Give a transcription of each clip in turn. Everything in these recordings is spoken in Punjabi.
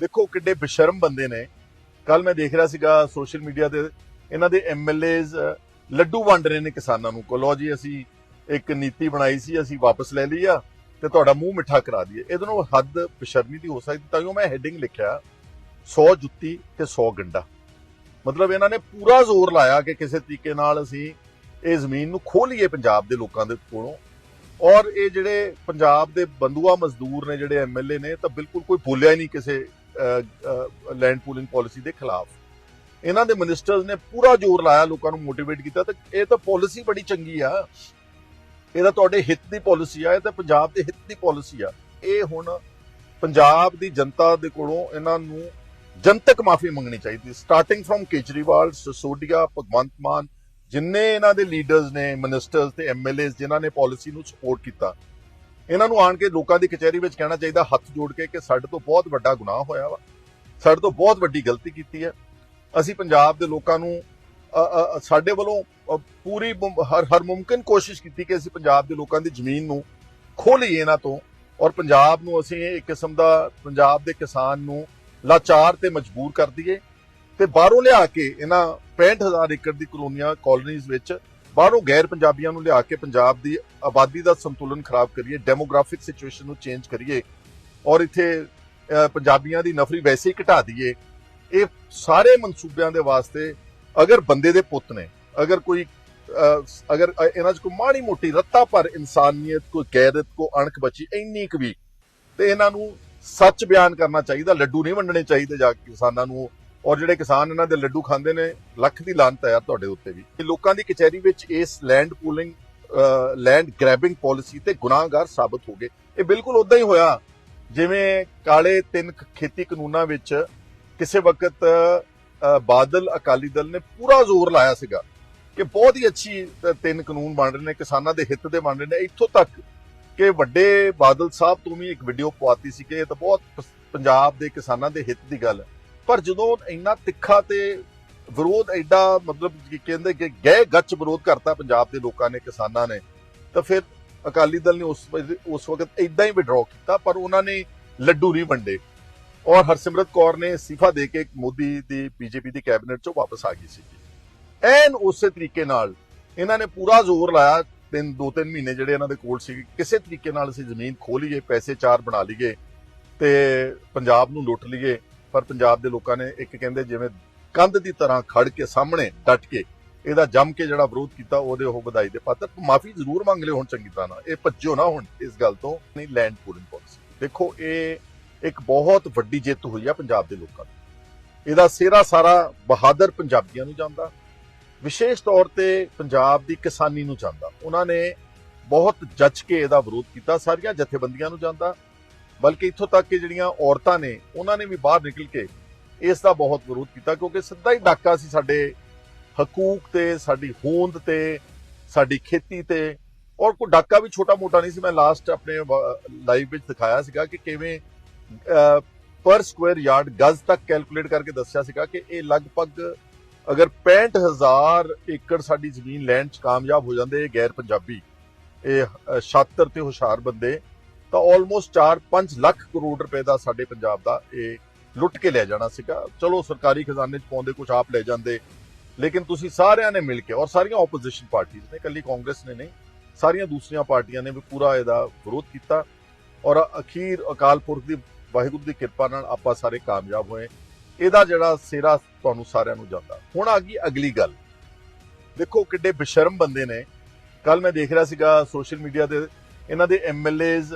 ਦੇਖੋ ਕਿੱਡੇ ਬੇਸ਼ਰਮ ਬੰਦੇ ਨੇ। ਕੱਲ ਮੈਂ ਦੇਖ ਰਿਹਾ ਸੀਗਾ ਸੋਸ਼ਲ ਮੀਡੀਆ ਤੇ, ਇਹਨਾਂ ਦੇ ਐਮਐਲਏਜ਼ ਲੱਡੂ ਵੰਡ ਰਹੇ ਨੇ ਕਿਸਾਨਾਂ ਨੂੰ। ਕੋ ਲਓ ਜੀ, ਅਸੀਂ ਇੱਕ ਨੀਤੀ ਬਣਾਈ ਸੀ, ਅਸੀਂ ਵਾਪਸ ਲੈ ਲਈ ਆ ਤੇ ਤੁਹਾਡਾ ਮੂੰਹ ਮਿੱਠਾ ਕਰਾ ਦਈਏ। ਇਹਦੇ ਨਾਲ ਹੱਦ ਬੇਸ਼ਰਮੀ ਦੀ ਹੋ ਸਕਦੀ ਤਾਂ ਕਿ ਮੈਂ ਹੈਡਿੰਗ ਲਿਖਿਆ 100 ਜੁੱਤੀ ਤੇ 100 ਗੰਡਾ। ਮਤਲਬ ਇਹਨਾਂ ਨੇ ਪੂਰਾ ਜ਼ੋਰ ਲਾਇਆ ਕਿ ਕਿਸੇ ਤਰੀਕੇ ਨਾਲ ਅਸੀਂ ਇਹ ਜ਼ਮੀਨ ਨੂੰ ਖੋਹ ਲਈਏ ਪੰਜਾਬ ਦੇ ਲੋਕਾਂ ਦੇ ਕੋਲੋਂ। ਔਰ ਇਹ ਜਿਹੜੇ ਪੰਜਾਬ ਦੇ ਬੰਦੂਆ ਮਜ਼ਦੂਰ ਨੇ, ਜਿਹੜੇ ਐਮਐਲਏ ਨੇ, ਤਾਂ ਬਿਲਕੁਲ ਕੋਈ ਬੋਲਿਆ ਹੀ ਨਹੀਂ ਕਿਸੇ ਲੈਂਡ ਪੂਲਿੰਗ ਪਾਲਿਸੀ ਦੇ ਖਿਲਾਫ। ਇਹਨਾਂ ਦੇ ਮਿਨਿਸਟਰਸ ਨੇ ਪੂਰਾ ਜ਼ੋਰ ਲਾਇਆ, ਲੋਕਾਂ ਨੂੰ ਮੋਟੀਵੇਟ ਕੀਤਾ ਤੇ ਇਹ ਤਾਂ ਪਾਲਿਸੀ ਬੜੀ ਚੰਗੀ ਆ। ਇਹ ਤਾਂ ਤੁਹਾਡੇ ਹਿੱਤ ਦੀ ਪਾਲਿਸੀ ਆ, ਇਹ ਤਾਂ ਪੰਜਾਬ ਦੇ ਹਿੱਤ ਦੀ ਪਾਲਿਸੀ ਆ। ਇਹ ਹੁਣ ਪੰਜਾਬ ਦੀ ਜਨਤਾ ਦੇ ਕੋਲੋਂ ਇਹਨਾਂ ਨੂੰ ਜਨਤਕ ਮਾਫੀ ਮੰਗਣੀ ਚਾਹੀਦੀ। ਸਟਾਰਟਿੰਗ ਫਰਮ ਕੇਜਰੀਵਾਲ ਸਸੋਡੀਆ ਭਗਵੰਤ ਮਾਨ, ਜਿੰਨੇ ਇਹਨਾਂ ਦੇ ਲੀਡਰਸ ਨੇ ਮਿਨਿਸਟਰਸ ਤੇ ਐਮਐਲਏਸ ਜਿਨ੍ਹਾਂ ਨੇ ਪਾਲਿਸੀ ਨੂੰ ਸਪੋਰਟ ਕੀਤਾ ਇਹਨਾਂ ਨੂੰ ਆਣ ਕੇ ਲੋਕਾਂ ਦੀ ਕਚਹਿਰੀ ਵਿੱਚ ਕਹਿਣਾ ਚਾਹੀਦਾ, ਹੱਥ ਜੋੜ ਕੇ ਕਿ ਸਾਡੇ ਤੋਂ ਬਹੁਤ ਵੱਡਾ ਗੁਨਾਹ ਹੋਇਆ ਵਾ। ਸਾਡੇ ਤੋਂ ਬਹੁਤ ਵੱਡੀ ਗਲਤੀ ਕੀਤੀ ਹੈ। ਅਸੀਂ ਪੰਜਾਬ ਦੇ ਲੋਕਾਂ ਨੂੰ ਸਾਡੇ ਵੱਲੋਂ ਪੂਰੀ ਹਰ ਹਰ ਮੁਮਕਿਨ ਕੋਸ਼ਿਸ਼ ਕੀਤੀ ਕਿ ਅਸੀਂ ਪੰਜਾਬ ਦੇ ਲੋਕਾਂ ਦੀ ਜ਼ਮੀਨ ਨੂੰ ਖੋਹ ਲਈਏ ਇਹਨਾਂ ਤੋਂ ਔਰ ਪੰਜਾਬ ਨੂੰ ਅਸੀਂ ਇੱਕ ਕਿਸਮ ਦਾ, ਪੰਜਾਬ ਦੇ ਕਿਸਾਨ ਨੂੰ ਲਾਚਾਰ ਤੇ ਮਜਬੂਰ ਕਰ ਦਈਏ ਤੇ ਬਾਹਰੋਂ ਲਿਆ ਕੇ ਇਹਨਾਂ 65000 ਏਕੜ ਦੀ ਕਲੋਨੀਆਂ ਕਾਲੋਨੀਜ਼ ਵਿੱਚ ਬਾਹਰੋਂ ਗੈਰ ਪੰਜਾਬੀਆਂ ਨੂੰ ਲਿਆ ਕੇ ਪੰਜਾਬ ਦੀ ਆਬਾਦੀ ਦਾ ਸੰਤੁਲਨ ਖਰਾਬ ਕਰੀਏ ਡੈਮੋਗ੍ਰਾਫਿਕ ਸਿਚੁਏਸ਼ਨ ਨੂੰ ਚੇਂਜ ਕਰੀਏ ਔਰ ਇੱਥੇ ਪੰਜਾਬੀਆਂ ਦੀ ਨਫਰੀ ਵੈਸੇ ਹੀ ਘਟਾ ਦਈਏ, ਇਹ ਸਾਰੇ ਮਨਸੂਬਿਆਂ ਦੇ ਵਾਸਤੇ ਅਗਰ ਬੰਦੇ ਦੇ ਪੁੱਤ ਨੇ, ਅਗਰ ਕੋਈ ਅਗਰ ਇਹਨਾਂ 'ਚ ਕੋਈ ਮਾੜੀ ਮੋਟੀ ਰੱਤਾ ਪਰ ਇਨਸਾਨੀਅਤ, ਕੋਈ ਗੈਰਤ ਕੋ ਅਣਖ ਬਚੀ ਇੰਨੀ ਕੁ ਵੀ, ਤੇ ਇਹਨਾਂ ਨੂੰ ਸੱਚ ਬਿਆਨ ਕਰਨਾ ਚਾਹੀਦਾ, ਲੱਡੂ ਨਹੀਂ ਵੰਡਣੇ ਚਾਹੀਦੇ ਜਾ ਕੇ ਕਿਸਾਨਾਂ ਨੂੰ ਔਰ ਜਿਹੜੇ ਕਿਸਾਨ ਇਹਨਾਂ ਦੇ ਲੱਡੂ ਖਾਂਦੇ ਨੇ, ਲੱਖ ਦੀ ਲਾਨਤ ਹੈ ਯਾਰ ਤੁਹਾਡੇ ਉੱਤੇ ਵੀ। ਲੋਕਾਂ ਦੀ ਕਚਹਿਰੀ ਵਿੱਚ ਇਸ land pooling land grabbing policy ਤੇ ਗੁਨਾਹਗਾਰ ਸਾਬਤ ਹੋ ਗਏ। ਇਹ ਬਿਲਕੁਲ ਉਦਾਂ ਹੀ ਹੋਇਆ। ਜਿਵੇਂ ਕਾਲੇ ਤਿੰਨ ਖੇਤੀ ਕਾਨੂੰਨਾਂ ਵਿੱਚ ਕਿਸੇ ਵਕਤ ਬਾਦਲ, ਅਕਾਲੀ ਦਲ ਨੇ ਪੂਰਾ ਜ਼ੋਰ ਲਾਇਆ ਸੀਗਾ ਕਿ ਬਹੁਤ ਹੀ ਅੱਛੀ ਤਿੰਨ ਕਾਨੂੰਨ ਬਣ ਰਹੇ ਨੇ, ਕਿਸਾਨਾਂ ਦੇ ਹਿੱਤ ਦੇ ਬਣ ਰਹੇ ਨੇ। ਇੱਥੋਂ ਤੱਕ ਕਿ ਵੱਡੇ ਬਾਦਲ ਸਾਹਿਬ ਤੋਂ ਵੀ ਇੱਕ ਵੀਡੀਓ ਪਵਾਤੀ ਸੀ ਕਿ ਇਹ ਤਾਂ ਬਹੁਤ ਪੰਜਾਬ ਦੇ ਕਿਸਾਨਾਂ ਦੇ ਹਿੱਤ ਦੀ ਗੱਲ ਹੈ। ਪਰ ਜਦੋਂ ਇੰਨਾ ਤਿੱਖਾ ਤੇ ਵਿਰੋਧ ਐਡਾ ਮਤਲਬ ਕਹਿੰਦੇ ਕਿ ਗਹਿ ਗੱਚ ਵਿਰੋਧ ਕਰਤਾ ਪੰਜਾਬ ਦੇ ਲੋਕਾਂ ਨੇ, ਕਿਸਾਨਾਂ ਨੇ, ਤਾਂ ਫਿਰ ਅਕਾਲੀ ਦਲ ਨੇ ਉਸ ਉਸ ਵਕਤ ਇਦਾਂ ਹੀ ਵਿਡਰਾਅ ਕੀਤਾ, ਪਰ ਉਹਨਾਂ ਨੇ ਲੱਡੂ ਨਹੀਂ ਵੰਡੇ। ਔਰ ਹਰਸਿਮਰਤ ਕੌਰ ਨੇ ਅਸਤੀਫਾ ਦੇ ਕੇ ਮੋਦੀ ਦੀ, ਬੀਜੇਪੀ ਦੀ ਕੈਬਨਿਟ ਚੋਂ ਵਾਪਸ ਆ ਗਈ ਸੀ ਐਨ ਉਸੇ ਤਰੀਕੇ ਨਾਲ ਇਹਨਾਂ ਨੇ ਪੂਰਾ ਜ਼ੋਰ ਲਾਇਆ, ਤਿੰਨ ਦੋ ਤਿੰਨ ਮਹੀਨੇ ਜਿਹੜੇ ਇਹਨਾਂ ਦੇ ਕੋਲ ਸੀ ਕਿਸੇ ਤਰੀਕੇ ਨਾਲ ਅਸੀਂ ਜ਼ਮੀਨ ਖੋਲੀਏ ਪੈਸੇ ਚਾਰ ਬਣਾ ਲਈਏ ਤੇ ਪੰਜਾਬ ਨੂੰ ਲੁੱਟ ਲਈਏ। ਪਰ ਪੰਜਾਬ ਦੇ ਲੋਕਾਂ ਨੇ ਇੱਕ ਕਹਿੰਦੇ ਜਿਵੇਂ ਕੰਧ ਦੀ ਤਰ੍ਹਾਂ ਖੜ ਕੇ ਸਾਹਮਣੇ ਡਟ ਕੇ ਇਹਦਾ ਜੰਮ ਕੇ ਜਿਹੜਾ ਵਿਰੋਧ ਕੀਤਾ, ਉਹਦੇ ਉਹ ਵਧਾਈ ਦੇ ਪਾਤਰ। ਮਾਫੀ ਜ਼ਰੂਰ ਮੰਗ ਲਿਓ ਹੁਣ ਚੰਗੀ ਤਰ੍ਹਾਂ ਨਾਲ। ਇਹ ਭੱਜੋ ਨਾ ਹੁਣ ਇਸ ਗੱਲ ਤੋਂ। ਨਹੀਂ ਲੈਂਡ ਪੂਲਿੰਗ ਪਾਲਿਸੀ ਦੇਖੋ, ਇਹ ਇੱਕ ਬਹੁਤ ਵੱਡੀ ਜਿੱਤ ਹੋਈ ਆ ਪੰਜਾਬ ਦੇ ਲੋਕਾਂ ਦੀ। ਇਹਦਾ ਸਿਹਰਾ ਸਾਰਾ ਬਹਾਦਰ ਪੰਜਾਬੀਆਂ ਨੂੰ ਜਾਂਦਾ। ਵਿਸ਼ੇਸ਼ ਤੌਰ ਤੇ ਪੰਜਾਬ ਦੀ ਕਿਸਾਨੀ ਨੂੰ ਜਾਂਦਾ। ਉਹਨਾਂ ਨੇ ਬਹੁਤ ਜੱਜ ਕੇ ਇਹਦਾ ਵਿਰੋਧ ਕੀਤਾ। ਸਾਰੀਆਂ ਜਥੇਬੰਦੀਆਂ ਨੂੰ ਜਾਂਦਾ। ਬਲਕਿ ਇੱਥੋਂ ਤੱਕ ਕਿ ਜਿਹੜੀਆਂ ਔਰਤਾਂ ਨੇ, ਉਹਨਾਂ ਨੇ ਵੀ ਬਾਹਰ ਨਿਕਲ ਕੇ ਇਸ ਦਾ ਬਹੁਤ ਵਿਰੋਧ ਕੀਤਾ, ਕਿਉਂਕਿ ਸਿੱਧਾ ਹੀ ਡਾਕਾ ਸੀ ਸਾਡੇ ਹਕੂਕ ਤੇ, ਸਾਡੀ ਹੋਂਦ ਤੇ, ਸਾਡੀ ਖੇਤੀ ਤੇ। ਔਰ ਕੋਈ ਡਾਕਾ ਵੀ ਛੋਟਾ ਮੋਟਾ ਨਹੀਂ ਸੀ। ਮੈਂ ਲਾਸਟ ਆਪਣੇ ਲਾਈਵ ਵਿੱਚ ਦਿਖਾਇਆ ਸੀਗਾ ਕਿ ਕਿਵੇਂ ਪਰ ਸਕੁਅਰ ਯਾਰਡ ਗਜ਼ ਤੱਕ ਕੈਲਕੂਲੇਟ ਕਰਕੇ ਦੱਸਿਆ ਸੀਗਾ ਕਿ ਇਹ ਲਗਭਗ ਅਗਰ 65000 ਏਕੜ ਸਾਡੀ ਜ਼ਮੀਨ ਲੈਣ ਚ ਕਾਮਯਾਬ ਹੋ ਜਾਂਦੇ, ਇਹ ਗੈਰ ਪੰਜਾਬੀ ਇਹ ਛਾਤਰ ਸ਼ਾਤਰ ਤੇ ਹੁਸ਼ਿਆਰ ਬੰਦੇ ਤਾਂ ਆਲਮੋਸਟ 4-5 ਲੱਖ ਕਰੋੜ ਰੁਪਏ ਦਾ ਸਾਡੇ ਪੰਜਾਬ ਦਾ ਇਹ ਲੁੱਟ ਕੇ ਲੈ ਜਾਣਾ ਸੀਗਾ। ਚਲੋ, ਸਰਕਾਰੀ ਖਜ਼ਾਨੇ 'ਚ ਪਾਉਂਦੇ ਕੁਝ ਆਪ ਲੈ ਜਾਂਦੇ, ਲੇਕਿਨ ਤੁਸੀਂ ਸਾਰਿਆਂ ਨੇ ਮਿਲ ਕੇ ਔਰ ਸਾਰੀਆਂ ਆਪੋਜੀਸ਼ਨ ਪਾਰਟੀਆਂ ਨੇ ਇਕੱਲੀ ਕਾਂਗਰਸ ਨੇ ਨਹੀਂ, ਸਾਰੀਆਂ ਦੂਸਰੀਆਂ ਪਾਰਟੀਆਂ ਨੇ ਵੀ ਪੂਰਾ ਇਹਦਾ ਵਿਰੋਧ ਕੀਤਾ ਔਰ ਅਖੀਰ ਅਕਾਲ ਪੁਰਖ ਦੀ ਵਾਹਿਗੁਰੂ ਦੀ ਕਿਰਪਾ ਨਾਲ ਆਪਾਂ ਸਾਰੇ ਕਾਮਯਾਬ ਹੋਏ। ਇਹਦਾ ਜਿਹੜਾ ਸਿਰਾ ਤੁਹਾਨੂੰ ਸਾਰਿਆਂ ਨੂੰ ਜਾਂਦਾ। ਹੁਣ ਆ ਗਈ ਅਗਲੀ ਗੱਲ। ਦੇਖੋ ਕਿੱਡੇ ਬੇਸ਼ਰਮ ਬੰਦੇ ਨੇ। ਕੱਲ ਮੈਂ ਦੇਖ ਰਿਹਾ ਸੀਗਾ ਸੋਸ਼ਲ ਮੀਡੀਆ ਤੇ ਇਹਨਾਂ ਦੇ ਐਮਐਲਏਜ਼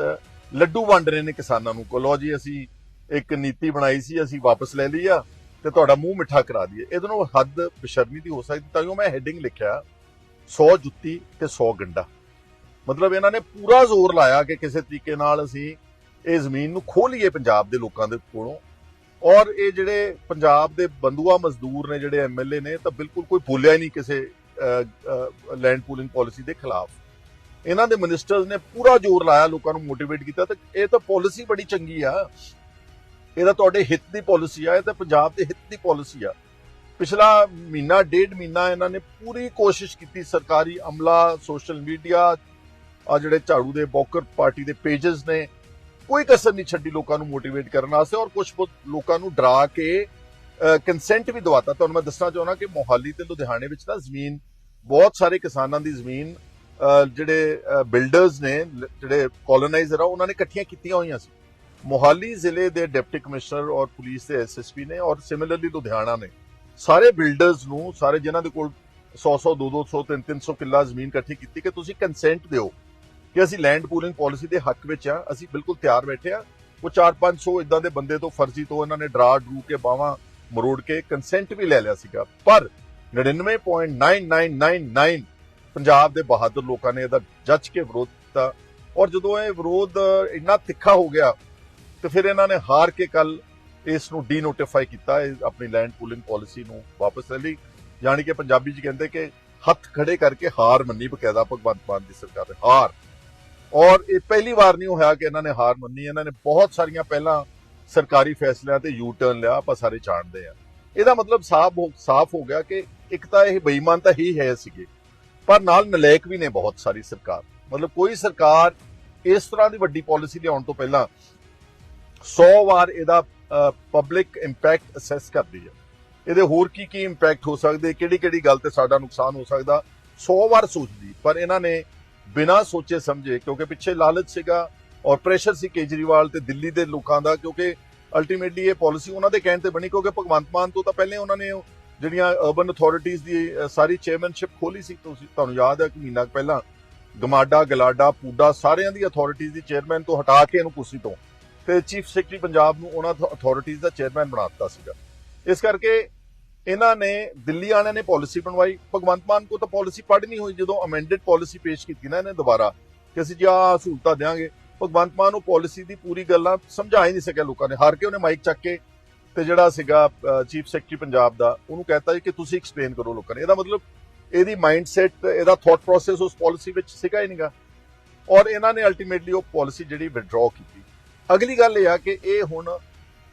ਲੱਡੂ ਵੰਡ ਰਹੇ ਨੇ ਕਿਸਾਨਾਂ ਨੂੰ। ਕੋ ਲਓ ਜੀ, ਅਸੀਂ ਇੱਕ ਨੀਤੀ ਬਣਾਈ ਸੀ, ਅਸੀਂ ਵਾਪਸ ਲੈ ਲਈ ਆ ਤੇ ਤੁਹਾਡਾ ਮੂੰਹ ਮਿੱਠਾ ਕਰਾ ਦਈਏ। ਇਹਦੇ ਨਾਲ ਹੱਦ ਬੇਸ਼ਰਮੀ ਦੀ ਹੋ ਸਕਦੀ, ਤਾਂ ਕਿ ਮੈਂ ਹੈਡਿੰਗ ਲਿਖਿਆ 100 ਜੁੱਤੀ ਤੇ 100 ਗੰਡਾ। ਮਤਲਬ ਇਹਨਾਂ ਨੇ ਪੂਰਾ ਜ਼ੋਰ ਲਾਇਆ ਕਿ ਕਿਸੇ ਤਰੀਕੇ ਨਾਲ ਅਸੀਂ ਇਹ ਜ਼ਮੀਨ ਨੂੰ ਖੋਹ ਲਈਏ ਪੰਜਾਬ ਦੇ ਲੋਕਾਂ ਦੇ ਕੋਲੋਂ। ਔਰ ਇਹ ਜਿਹੜੇ ਪੰਜਾਬ ਦੇ ਬੰਦੂਆ ਮਜ਼ਦੂਰ ਨੇ, ਜਿਹੜੇ ਐਮਐਲਏ ਨੇ, ਤਾਂ ਬਿਲਕੁਲ ਕੋਈ ਬੋਲਿਆ ਹੀ ਨਹੀਂ ਕਿਸੇ ਲੈਂਡ ਪੂਲਿੰਗ ਪਾਲਿਸੀ ਦੇ ਖਿਲਾਫ। ਇਹਨਾਂ ਦੇ ਮਿਨਿਸਟਰਸ ਨੇ ਪੂਰਾ ਜ਼ੋਰ ਲਾਇਆ, ਲੋਕਾਂ ਨੂੰ ਮੋਟੀਵੇਟ ਕੀਤਾ ਤੇ ਇਹ ਤਾਂ ਪਾਲਿਸੀ ਬੜੀ ਚੰਗੀ ਆ। ਇਹ ਤਾਂ ਤੁਹਾਡੇ ਹਿੱਤ ਦੀ ਪਾਲਿਸੀ ਆ, ਇਹ ਤਾਂ ਪੰਜਾਬ ਦੇ ਹਿੱਤ ਦੀ ਪਾਲਿਸੀ ਆ। ਪਿਛਲਾ ਮਹੀਨਾ, ਡੇਢ ਮਹੀਨਾ ਇਹਨਾਂ ਨੇ ਪੂਰੀ ਕੋਸ਼ਿਸ਼ ਕੀਤੀ ਸਰਕਾਰੀ ਅਮਲਾ ਸੋਸ਼ਲ ਮੀਡੀਆ ਆ ਜਿਹੜੇ ਝਾੜੂ ਦੇ ਬੌਕਰ ਪਾਰਟੀ ਦੇ ਪੇजेस ਨੇ, ਕੋਈ ਕਸਰ ਨਹੀਂ ਛੱਡੀ ਲੋਕਾਂ ਨੂੰ ਮੋਟੀਵੇਟ ਕਰਨ ਵਾਸਤੇ ਔਰ ਕੁਝ ਲੋਕਾਂ ਨੂੰ ਡਰਾ ਕੇ ਕੰਸੈਂਟ ਵੀ ਦਵਾਤਾ। ਤੁਹਾਨੂੰ ਮੈਂ ਦੱਸਣਾ ਚਾਹੁੰਦਾ ਕਿ ਮੋਹਾਲੀ ਤੇ ਲੁਧਿਆਣੇ ਵਿੱਚ ਨਾ ਜ਼ਮੀਨ, ਬਹੁਤ ਸਾਰੇ ਕਿਸਾਨਾਂ ਦੀ ਜ਼ਮੀਨ ਜਿਹੜੇ ਬਿਲਡਰਸ ਨੇ ਜਿਹੜੇ ਕੋਲੋਨਾਈਜ਼ਰ ਆ, ਉਹਨਾਂ ਨੇ ਇਕੱਠੀਆਂ ਕੀਤੀਆਂ ਹੋਈਆਂ ਸੀ। ਮੋਹਾਲੀ ਜ਼ਿਲ੍ਹੇ ਦੇ ਡਿਪਟੀ ਕਮਿਸ਼ਨਰ ਔਰ ਪੁਲਿਸ ਦੇ ਐਸਐਸਪੀ ਨੇ ਔਰ ਸਿਮਿਲਰਲੀ ਲੁਧਿਆਣਾ ਨੇ। ਸਾਰੇ ਬਿਲਡਰਸ ਨੂੰ, ਸਾਰੇ ਜਿਨ੍ਹਾਂ ਦੇ ਕੋਲ 100 100 200 200 300 300 ਕਿੱਲਾ ਜ਼ਮੀਨ ਇਕੱਠੀ ਕੀਤੀ ਕਿ ਤੁਸੀਂ ਕੰਸੈਂਟ ਦਿਓ ਕਿ ਅਸੀਂ ਲੈਂਡ ਪੂਲਿੰਗ ਪਾਲਿਸੀ ਦੇ ਹੱਕ ਵਿੱਚ ਆ, ਅਸੀਂ ਬਿਲਕੁਲ ਤਿਆਰ ਬੈਠੇ ਆ। ਉਹ 4-500 ਇਦਾਂ ਦੇ ਬੰਦੇ ਤੋਂ ਫਰਜ਼ੀ ਤੋਂ ਇਹਨਾਂ ਨੇ ਡਰਾ, ਡਰੂ ਕੇ ਬਾਹਾਂ ਮਰੋੜ ਕੇ ਕੰਸੈਂਟ ਵੀ ਲੈ ਲਿਆ ਸੀਗਾ। ਪਰ 99.9999 ਪੰਜਾਬ ਦੇ ਬਹਾਦਰ ਲੋਕਾਂ ਨੇ ਇਹਦਾ ਜੱਜ ਕੇ ਵਿਰੋਧ ਕੀਤਾ ਔਰ ਜਦੋਂ ਇਹ ਵਿਰੋਧ ਇੰਨਾ ਤਿੱਖਾ ਹੋ ਗਿਆ ਤੇ ਫਿਰ ਇਹਨਾਂ ਨੇ ਹਾਰ ਕੇ ਕੱਲ ਇਸ ਨੂੰ ਡੀਨੋਟੀਫਾਈ ਕੀਤਾ ਆਪਣੀ ਲੈਂਡ ਪੂਲਿੰਗ ਪਾਲਿਸੀ ਨੂੰ ਵਾਪਸ ਲੈ ਲਈ। ਯਾਨੀ ਕਿ ਪੰਜਾਬੀ ਚ ਕਹਿੰਦੇ ਕਿ ਹੱਥ ਖੜੇ ਕਰਕੇ ਹਾਰ ਮੰਨੀ ਬਕਾਇਦਾ ਭਗਵੰਤ ਮਾਨ ਦੀ ਸਰਕਾਰ ਨੇ, ਹਾਰ। ਔਰ ਇਹ ਪਹਿਲੀ ਵਾਰ ਨਹੀਂ ਹੋਇਆ ਕਿ ਇਹਨਾਂ ਨੇ ਹਾਰ ਮੰਨੀ। ਇਹਨਾਂ ਨੇ ਬਹੁਤ ਸਾਰੀਆਂ ਪਹਿਲਾਂ ਸਰਕਾਰੀ ਫੈਸਲਿਆਂ ਤੇ ਯੂ ਟਰਨ ਲਿਆ, ਆਪਾਂ ਸਾਰੇ ਜਾਣਦੇ ਆ ਇਹਦਾ ਮਤਲਬ ਸਾਫ਼ ਸਾਫ਼ ਹੋ ਗਿਆ ਕਿ ਇੱਕ ਤਾਂ ਇਹ ਬੇਈਮਾਨ ਤਾਂ ਹੀ ਹੈ ਸੀਗੇ। ਪਰ ਨਾਲ ਨਲਾਇਕ ਵੀ ਨੇ ਬਹੁਤ ਸਾਰੀ ਸਰਕਾਰ। ਮਤਲਬ ਕੋਈ ਸਰਕਾਰ ਇਸ ਤਰ੍ਹਾਂ ਦੀ ਵੱਡੀ ਪਾਲਿਸੀ ਲਿਆਉਣ ਤੋਂ ਪਹਿਲਾਂ 100 ਵਾਰ ਇਹਦਾ ਪਬਲਿਕ ਇੰਪੈਕਟ ਅਸੈਸ ਕਰਦੀ ਹੈ। ਇਹਦੇ ਹੋਰ ਕੀ ਕੀ ਇੰਪੈਕਟ ਹੋ ਸਕਦੇ, ਕਿਹੜੀ ਕਿਹੜੀ ਗੱਲ ਤੇ ਸਾਡਾ ਨੁਕਸਾਨ ਹੋ ਸਕਦਾ 100 ਵਾਰ ਸੋਚਦੀ। ਪਰ ਇਹਨਾਂ ਨੇ ਬਿਨਾਂ ਸੋਚੇ ਸਮਝੇ, ਕਿਉਂਕਿ ਪਿੱਛੇ ਲਾਲਚ ਸੀਗਾ ਔਰ ਪ੍ਰੈਸ਼ਰ ਸੀ ਕੇਜਰੀਵਾਲ ਤੇ ਦਿੱਲੀ ਦੇ ਲੋਕਾਂ ਦਾ, ਕਿਉਂਕਿ ਅਲਟੀਮੇਟਲੀ ਇਹ ਪਾਲਿਸੀ ਉਹਨਾਂ ਦੇ ਕਹਿਣ ਤੇ ਬਣੀ, ਕਿਉਂਕਿ ਭਗਵੰਤ ਮਾਨ ਤੋਂ ਤਾਂ ਪਹਿਲੇ ਉਹਨਾਂ ਨੇ ਜਿਹੜੀਆਂ ਅਰਬਨ ਅਥਾਰਟੀਆਂ ਦੀ ਸਾਰੀ ਚੇਅਰਮੈਨਸ਼ਿਪ ਖੋਲੀ ਸੀ, ਤੁਸੀਂ, ਤੁਹਾਨੂੰ ਯਾਦ ਹੈ ਕਿ ਮਹੀਨਾ ਕੁ ਪਹਿਲਾਂ ਗਮਾਡਾ, ਗਲਾਡਾ, ਪੂਡਾ ਸਾਰਿਆਂ ਦੀ ਅਥਾਰਟੀਆਂ ਦੀ ਚੇਅਰਮੈਨ ਤੋਂ ਹਟਾ ਕੇ ਇਹਨੂੰ ਕੁਰਸੀ ਤੋਂ ਤੇ ਚੀਫ ਸੈਕਟਰੀ ਪੰਜਾਬ ਨੂੰ ਉਹਨਾਂ ਅਥਾਰਟੀਆਂ ਦਾ ਚੇਅਰਮੈਨ ਬਣਾ ਦਿੱਤਾ ਸੀਗਾ। ਇਸ ਕਰਕੇ ਇਹਨਾਂ ਨੇ, ਦਿੱਲੀ ਵਾਲਿਆਂ ਨੇ ਪਾਲਿਸੀ ਬਣਵਾਈ। ਭਗਵੰਤ ਮਾਨ ਕੋ ਤਾਂ ਪਾਲਿਸੀ ਪੜ੍ਹ ਨਹੀਂ ਹੋਈ, ਜਦੋਂ ਅਮੈਂਡਡ ਪਾਲਿਸੀ ਪੇਸ਼ ਕੀਤੀ ਨਾ ਇਹਨੇ ਦੁਬਾਰਾ ਕਿ ਅਸੀਂ ਜੀ ਆਹ ਸਹੂਲਤਾਂ ਦੇਵਾਂਗੇ ਭਗਵੰਤ ਮਾਨ ਨੂੰ ਪਾਲਿਸੀ ਦੀ ਪੂਰੀ ਗੱਲਾਂ ਸਮਝਾ ਹੀ ਨਹੀਂ ਸਕਿਆ ਲੋਕਾਂ ਨੇ। ਹਾਰ ਕੇ ਉਹਨੇ ਮਾਈਕ ਚੱਕ ਕੇ ਤੇ ਜਿਹੜਾ ਸੀਗਾ ਚੀਫ ਸੈਕਟਰੀ ਪੰਜਾਬ ਦਾ, ਉਹਨੂੰ ਕਹਿਤਾ ਜੀ ਕਿ ਤੁਸੀਂ ਐਕਸਪਲੇਨ ਕਰੋ ਲੋਕਾਂ ਨੇ। ਇਹਦਾ ਮਤਲਬ ਇਹਦੀ ਮਾਈਂਡਸੈਟ ਇਹਦਾ ਥਾਟ ਪ੍ਰੋਸੈਸ ਉਸ ਪਾਲਿਸੀ ਵਿੱਚ ਸੀਗਾ ਹੀ ਨਹੀਂਗਾ? ਔਰ ਇਹਨਾਂ ਨੇ ਅਲਟੀਮੇਟਲੀ ਉਹ ਪਾਲਿਸੀ ਜਿਹੜੀ ਵਿਡਰਾਅ ਕੀਤੀ। ਅਗਲੀ ਗੱਲ ਇਹ ਆ ਕਿ ਇਹ ਹੁਣ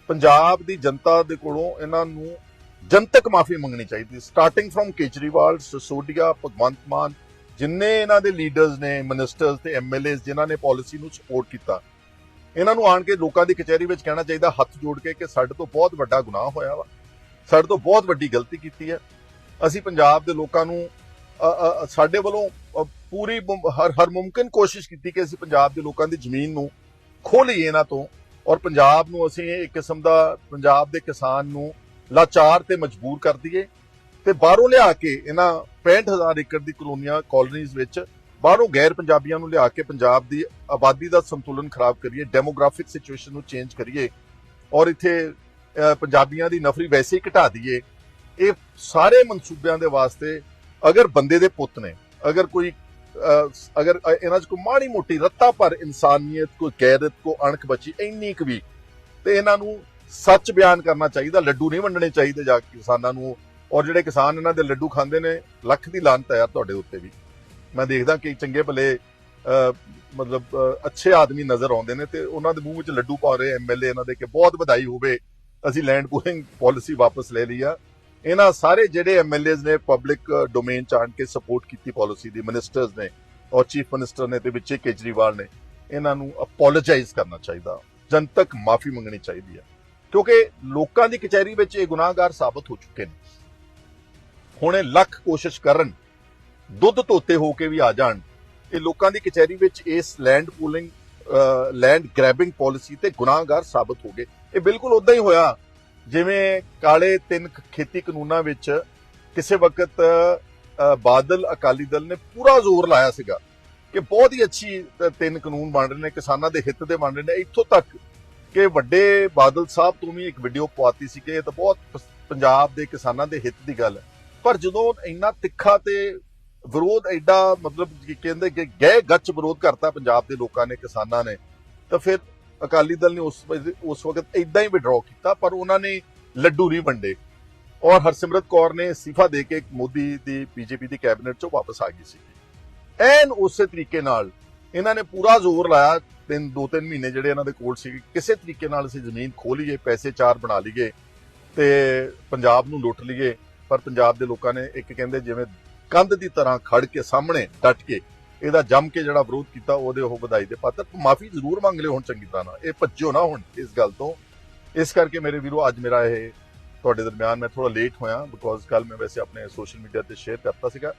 ਪੰਜਾਬ ਦੀ ਜਨਤਾ ਦੇ ਕੋਲੋਂ ਇਹਨਾਂ ਨੂੰ ਜਨਤਕ ਮਾਫੀ ਮੰਗਣੀ ਚਾਹੀਦੀ ਸਟਾਰਟਿੰਗ ਫਰਮ ਕੇਜਰੀਵਾਲ ਸਸੋਡੀਆ ਭਗਵੰਤ ਮਾਨ, ਜਿੰਨੇ ਇਹਨਾਂ ਦੇ ਲੀਡਰਸ ਨੇ ਮਿਨਿਸਟਰਸ ਤੇ ਐਮਐਲਏਸ ਜਿਨ੍ਹਾਂ ਨੇ ਪਾਲਿਸੀ ਨੂੰ ਸਪੋਰਟ ਕੀਤਾ ਇਹਨਾਂ ਨੂੰ ਆਣ ਕੇ ਲੋਕਾਂ ਦੀ ਕਚਹਿਰੀ ਵਿੱਚ ਕਹਿਣਾ ਚਾਹੀਦਾ, ਹੱਥ ਜੋੜ ਕੇ ਕਿ ਸਾਡੇ ਤੋਂ ਬਹੁਤ ਵੱਡਾ ਗੁਨਾਹ ਹੋਇਆ ਵਾ। ਸਾਡੇ ਤੋਂ ਬਹੁਤ ਵੱਡੀ ਗਲਤੀ ਕੀਤੀ ਹੈ। ਅਸੀਂ ਪੰਜਾਬ ਦੇ ਲੋਕਾਂ ਨੂੰ ਸਾਡੇ ਵੱਲੋਂ ਪੂਰੀ ਹਰ ਹਰ ਮੁਮਕਿਨ ਕੋਸ਼ਿਸ਼ ਕੀਤੀ ਕਿ ਅਸੀਂ ਪੰਜਾਬ ਦੇ ਲੋਕਾਂ ਦੀ ਜ਼ਮੀਨ ਨੂੰ ਖੋਹ ਲਈਏ ਇਹਨਾਂ ਤੋਂ ਔਰ ਪੰਜਾਬ ਨੂੰ ਅਸੀਂ ਇੱਕ ਕਿਸਮ ਦਾ, ਪੰਜਾਬ ਦੇ ਕਿਸਾਨ ਨੂੰ ਲਾਚਾਰ ਤੇ ਮਜਬੂਰ ਕਰ ਦਈਏ ਤੇ ਬਾਹਰੋਂ ਲਿਆ ਕੇ ਇਹਨਾਂ 65000 ਏਕੜ ਦੀ ਕਲੋਨੀਆਂ ਕਾਲੋਨੀਜ਼ ਵਿੱਚ ਬਾਹਰੋਂ ਗੈਰ ਪੰਜਾਬੀਆਂ ਨੂੰ ਲਿਆ ਕੇ ਪੰਜਾਬ ਦੀ ਆਬਾਦੀ ਦਾ ਸੰਤੁਲਨ ਖਰਾਬ ਕਰੀਏ ਡੈਮੋਗ੍ਰਾਫਿਕ ਸਿਚੁਏਸ਼ਨ ਨੂੰ ਚੇਂਜ ਕਰੀਏ ਔਰ ਇੱਥੇ ਪੰਜਾਬੀਆਂ ਦੀ ਨਫਰੀ ਵੈਸੇ ਹੀ ਘਟਾ ਦਈਏ, ਇਹ ਸਾਰੇ ਮਨਸੂਬਿਆਂ ਦੇ ਵਾਸਤੇ ਅਗਰ ਬੰਦੇ ਦੇ ਪੁੱਤ ਨੇ, ਅਗਰ ਕੋਈ ਅਗਰ ਇਹਨਾਂ 'ਚ ਕੋਈ ਮਾੜੀ ਮੋਟੀ ਰੱਤਾ ਪਰ ਇਨਸਾਨੀਅਤ, ਕੋਈ ਗੈਰਤ ਕੋ ਅਣਖ ਬਚੀ, ਇੰਨੀ ਕੁ ਵੀ, ਤੇ ਇਹਨਾਂ ਨੂੰ ਸੱਚ ਬਿਆਨ ਕਰਨਾ ਚਾਹੀਦਾ, ਲੱਡੂ ਨਹੀਂ ਵੰਡਣੇ ਚਾਹੀਦੇ ਜਾ ਕੇ ਕਿਸਾਨਾਂ ਨੂੰ, ਔਰ ਜਿਹੜੇ ਕਿਸਾਨ ਇਹਨਾਂ ਦੇ ਲੱਡੂ ਖਾਂਦੇ ਨੇ, ਲੱਖ ਦੀ ਲਾਨਤ ਹੈ ਤੁਹਾਡੇ ਉੱਤੇ ਵੀ। ਮੈਂ ਦੇਖਦਾ ਕਿ ਚੰਗੇ ਭਲੇ ਮਤਲਬ ਅੱਛੇ ਆਦਮੀ ਨਜ਼ਰ ਆਉਂਦੇ ਨੇ ਤੇ ਉਹਨਾਂ ਦੇ ਮੂੰਹ ਵਿੱਚ ਲੱਡੂ ਪਾ ਰਹੇ ਐਮਐਲਏ ਇਹਨਾਂ ਦੇ ਕਿ ਬਹੁਤ ਵਧਾਈ ਹੋਵੇ, ਅਸੀਂ ਲੈਂਡ ਪੂਲਿੰਗ ਪਾਲਿਸੀ ਵਾਪਸ ਲੈ ਲਈ ਆ। ਇਹਨਾਂ ਸਾਰੇ ਜਿਹੜੇ ਐਮਐਲਏਜ਼ ਨੇ ਪਬਲਿਕ ਡੋਮੇਨ ਚ ਆਣ ਕੇ ਸਪੋਰਟ ਕੀਤੀ ਪਾਲਿਸੀ ਦੀ, ਮਿਨਿਸਟਰਸ ਨੇ ਔਰ ਚੀਫ ਮਿਨਿਸਟਰ ਨੇ ਤੇ ਵਿੱਚ ਕੇਜਰੀਵਾਲ ਨੇ, ਇਹਨਾਂ ਨੂੰ ਅਪੋਲੋਜਾਈਜ਼ ਕਰਨਾ ਚਾਹੀਦਾ, ਜਨਤਕ ਮਾਫੀ ਮੰਗਣੀ ਚਾਹੀਦੀ ਹੈ ਕਿਉਂਕਿ ਲੋਕਾਂ ਦੀ ਕਚਹਿਰੀ ਵਿੱਚ ਇਹ ਗੁਨਾਹਗਾਰ ਸਾਬਤ ਹੋ ਚੁੱਕੇ ਨੇ। ਹੁਣ ਇਹ ਲੱਖ ਕੋਸ਼ਿਸ਼ ਕਰਨ ਦੁੱਧ ਧੋਤੇ ਹੋ ਕੇ ਵੀ ਆ ਜਾਣ। ਇਹ ਲੋਕਾਂ ਦੀ ਕਚਹਿਰੀ ਵਿੱਚ ਇਸ land pooling land grabbing policy ਤੇ ਗੁਨਾਹਗਾਰ ਸਾਬਤ ਹੋ ਗਏ। ਇਹ ਬਿਲਕੁਲ ਉਦਾਂ ਹੀ ਹੋਇਆ। ਜਿਵੇਂ ਕਾਲੇ ਤਿੰਨ ਖੇਤੀ ਕਾਨੂੰਨਾਂ ਵਿੱਚ ਕਿਸੇ ਵਕਤ ਬਾਦਲ, ਅਕਾਲੀ ਦਲ ਨੇ ਪੂਰਾ ਜ਼ੋਰ ਲਾਇਆ ਸੀਗਾ ਕਿ ਬਹੁਤ ਹੀ ਅੱਛੀ ਤਿੰਨ ਕਾਨੂੰਨ ਬਣ ਰਹੇ ਨੇ, ਕਿਸਾਨਾਂ ਦੇ ਹਿੱਤ ਦੇ ਬਣ ਰਹੇ ਨੇ। ਇੱਥੋਂ ਤੱਕ ਕਿ ਵੱਡੇ ਬਾਦਲ ਸਾਹਿਬ ਤੋਂ ਵੀ ਇੱਕ ਵੀਡੀਓ ਪਵਾਤੀ ਸੀ ਕਿ ਇਹ ਤਾਂ ਬਹੁਤ ਪੰਜਾਬ ਦੇ ਕਿਸਾਨਾਂ ਦੇ ਹਿੱਤ ਦੀ ਗੱਲ ਹੈ। ਪਰ ਜਦੋਂ ਇੰਨਾ ਤਿੱਖਾ ਤੇ ਵਿਰੋਧ ਐਡਾ ਮਤਲਬ ਕਹਿੰਦੇ ਕਿ ਗਹਿ ਗੱਚ ਵਿਰੋਧ ਕਰਤਾ ਪੰਜਾਬ ਦੇ ਲੋਕਾਂ ਨੇ, ਕਿਸਾਨਾਂ ਨੇ। ਤਾਂ ਫਿਰ ਅਕਾਲੀ ਦਲ ਨੇ ਉਸ ਉਸ ਵਕਤ ਇਦਾਂ ਹੀ ਵਿਡਰਾਅ ਕੀਤਾ, ਪਰ ਉਹਨਾਂ ਨੇ ਲੱਡੂ ਨਹੀਂ ਵੰਡੇ। ਔਰ ਹਰਸਿਮਰਤ ਕੌਰ ਨੇ ਅਸਤੀਫਾ ਦੇ ਕੇ ਮੋਦੀ ਦੀ, ਬੀਜੇਪੀ ਦੀ ਕੈਬਨਿਟ ਚੋਂ ਵਾਪਸ ਆ ਗਈ ਸੀ। ਐਨ ਉਸੇ ਤਰੀਕੇ ਨਾਲ ਇਹਨਾਂ ਨੇ ਪੂਰਾ ਜ਼ੋਰ ਲਾਇਆ, ਤਿੰਨ ਦੋ ਤਿੰਨ ਮਹੀਨੇ ਜਿਹੜੇ ਇਹਨਾਂ ਦੇ ਕੋਲ ਸੀ, ਕਿਸੇ ਤਰੀਕੇ ਨਾਲ ਅਸੀਂ ਜ਼ਮੀਨ ਖੋਹ ਲਈਏ, ਪੈਸੇ ਚਾਰ ਬਣਾ ਲਈਏ ਤੇ ਪੰਜਾਬ ਨੂੰ ਲੁੱਟ ਲਈਏ, ਪਰ ਪੰਜਾਬ ਦੇ ਲੋਕਾਂ ਨੇ ਇੱਕ ਕਹਿੰਦੇ ਜਿਵੇਂ ਕੰਧ ਦੀ ਤਰ੍ਹਾਂ ਖੜ ਕੇ ਸਾਹਮਣੇ ਡਟ ਕੇ ਇਹਦਾ ਜੰਮ ਕੇ ਜਿਹੜਾ ਵਿਰੋਧ ਕੀਤਾ, ਉਹਦੇ ਉਹ ਵਧਾਈ ਦੇ ਪਾਤਰ। ਮਾਫੀ ਜ਼ਰੂਰ ਮੰਗ ਲਿਓ ਹੁਣ ਚੰਗੀ ਤਰ੍ਹਾਂ ਨਾਲ। ਇਹ ਭੱਜਿਓ ਨਾ ਹੁਣ ਇਸ ਗੱਲ ਤੋਂ। ਇਸ ਕਰਕੇ ਮੇਰੇ ਵੀਰੋ, ਅੱਜ ਮੇਰਾ ਇਹ ਤੁਹਾਡੇ ਦਰਮਿਆਨ ਮੈਂ ਥੋੜਾ ਲੇਟ ਹੋਇਆ ਬਿਕੋਜ਼ ਕੱਲ ਮੈਂ ਵੈਸੇ ਆਪਣੇ ਸੋਸ਼ਲ ਮੀਡੀਆ ਤੇ ਸ਼ੇਅਰ ਕਰਤਾ ਸੀਗਾ।